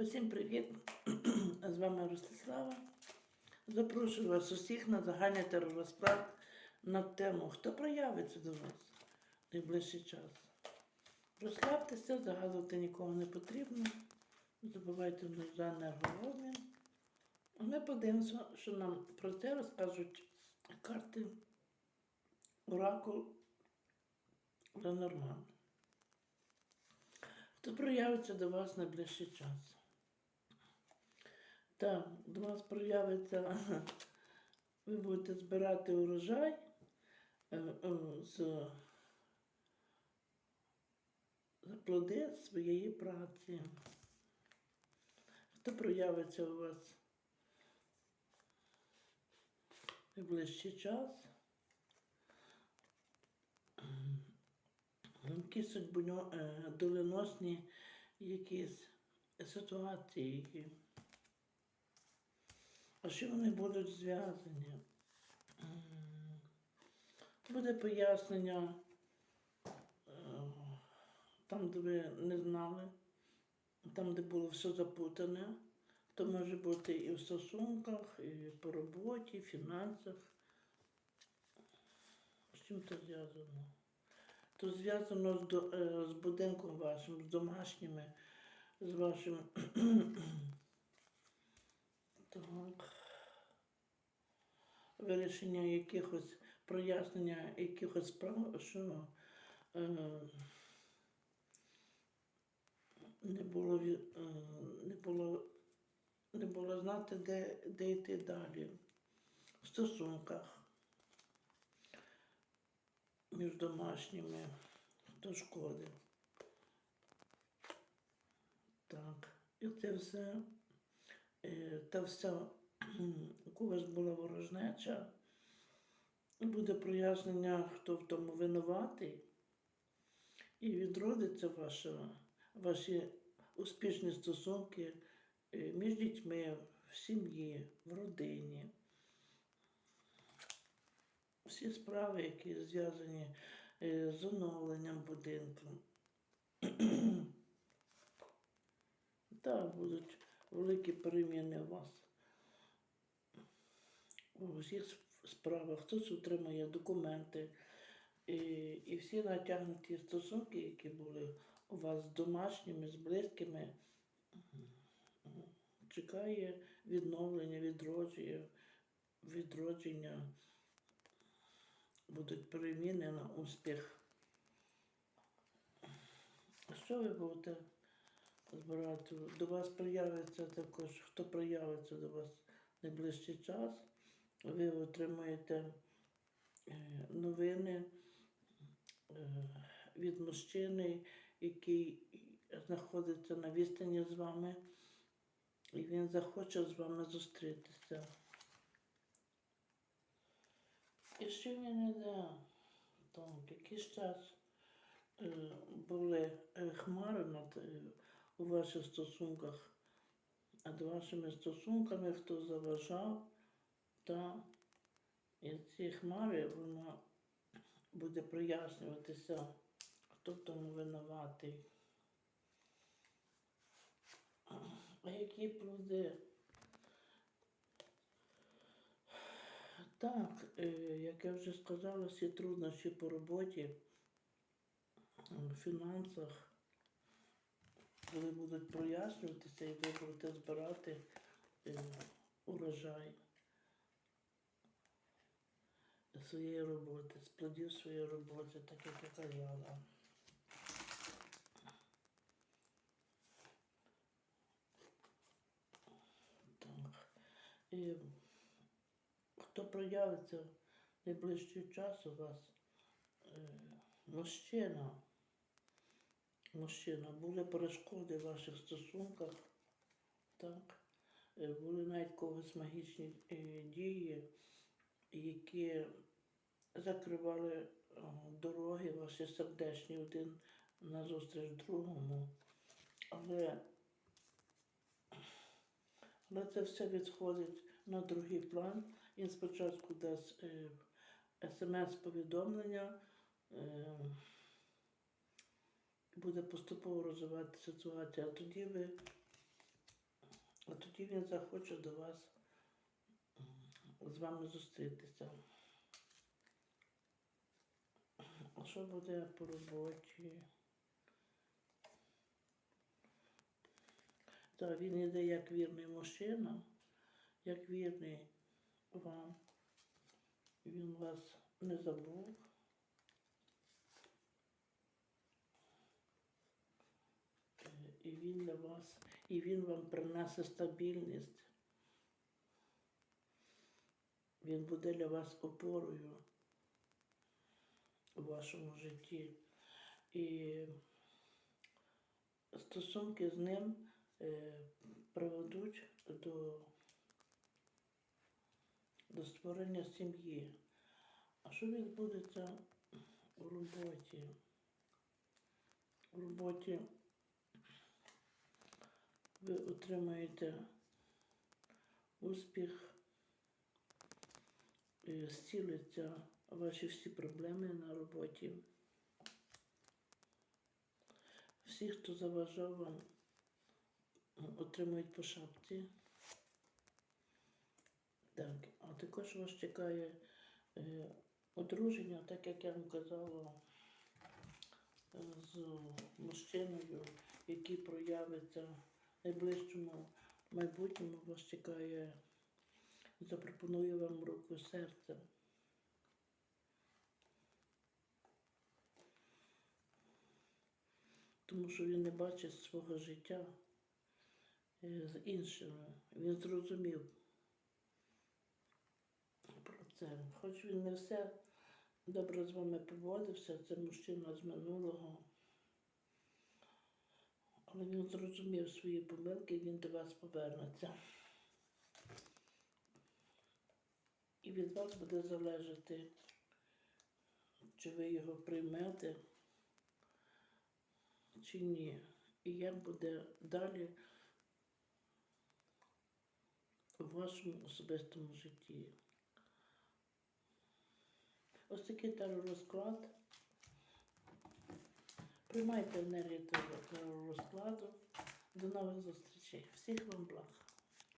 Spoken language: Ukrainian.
Усім привіт! З вами Ростислава. Запрошую вас усіх на загальний теророзклад на тему, хто проявиться до вас в найближчий час. Розслабтеся, загадувати нікого не потрібно. Не забувайте за енергообмін. Ми подивимося, що нам про це розкажуть карти Оракул Ленорман. Хто проявиться до вас в найближчий час? Так, до вас проявиться, ви будете збирати урожай е, е, з плоди своєї праці. Хто проявиться у вас в найближчий час? Які судьбоно- е, якісь ситуації. А що вони будуть зв'язані? Буде пояснення е, там, де ви не знали, там, де було все запутане. То може бути і в стосунках, і по роботі, і в фінансах. З чим це зв'язано? То зв'язано з, до- е, з будинком вашим, з домашніми, з вашим. Так. Вирішення якихось прояснення якихось справ, що е, не було е, не було не було знати, де, де йти далі. В стосунках між домашніми до шкоди. Так, і це все, та вся, вас була ворожнеча, буде прояснення, хто в тому винуватий, і відродиться ваша, ваші успішні стосунки е, між дітьми, в сім'ї, в родині. Всі справи, які зв'язані е, з оновленням будинку. Так, будуть великі переміни у вас. У всіх справах хтось отримає документи. І, і всі натягнуті стосунки, які були у вас з домашніми, з близькими, чекає відновлення, відродження, відродження. Будуть переміни на успіх. Що ви будете збирати? До вас проявиться також, хто проявиться до вас в найближчий час. Ви отримаєте е, новини е, від мужчини, який знаходиться на відстані з вами, і він захоче з вами зустрітися. І що він іде? Так, якийсь час е, були хмари над у ваших стосунках, над вашими стосунками, хто заважав, та і ці хмари воно буде прояснюватися, хто тому винуватий. А які плоди? Так, е, як я вже сказала, всі труднощі по роботі, фінансах, коли будуть прояснюватися і ви будете збирати е, урожай своєї роботи, з плодів своєї роботи, так як я казала. Так. І хто проявиться в найближчий час у вас, е, мужчина, мужчина, були перешкоди в ваших стосунках, так, Е, були навіть когось магічні е, дії, які закривали е, дороги ваші сердечні один назустріч другому. Але, але це все відходить на другий план. Він спочатку дасть смс-повідомлення, е, буде поступово розвиватися ситуація, а тоді ви А тоді він захоче до вас з вами зустрітися. А що буде по роботі? Так, він іде як вірний мужчина, як вірний вам. Він вас не забув. Е, І він для вас, і він вам принесе стабільність. Він буде для вас опорою у вашому житті. І стосунки з ним е, приведуть до, до створення сім'ї. А що відбудеться у роботі? У роботі ви отримаєте успіх, зціляться ваші всі проблеми на роботі. Всі, хто заважав вам, отримують по шапці. Так, а також вас чекає е, одруження, так як я вам казала, е, з мужчиною, який проявиться найближчому майбутньому, вас чекає, запропонує вам руку серця. Тому що він не бачить свого життя е, з іншими. Він зрозумів про це. Хоч він не все добре з вами поводився, це мужчина з минулого. Але він зрозумів свої помилки, він до вас повернеться. І від вас буде залежати, чи ви його приймете, чи ні. І як буде далі в вашому особистому житті. Ось такий теророзклад. Приймайте енергію теророзкладу. До нових зустрічей. Всіх вам благ.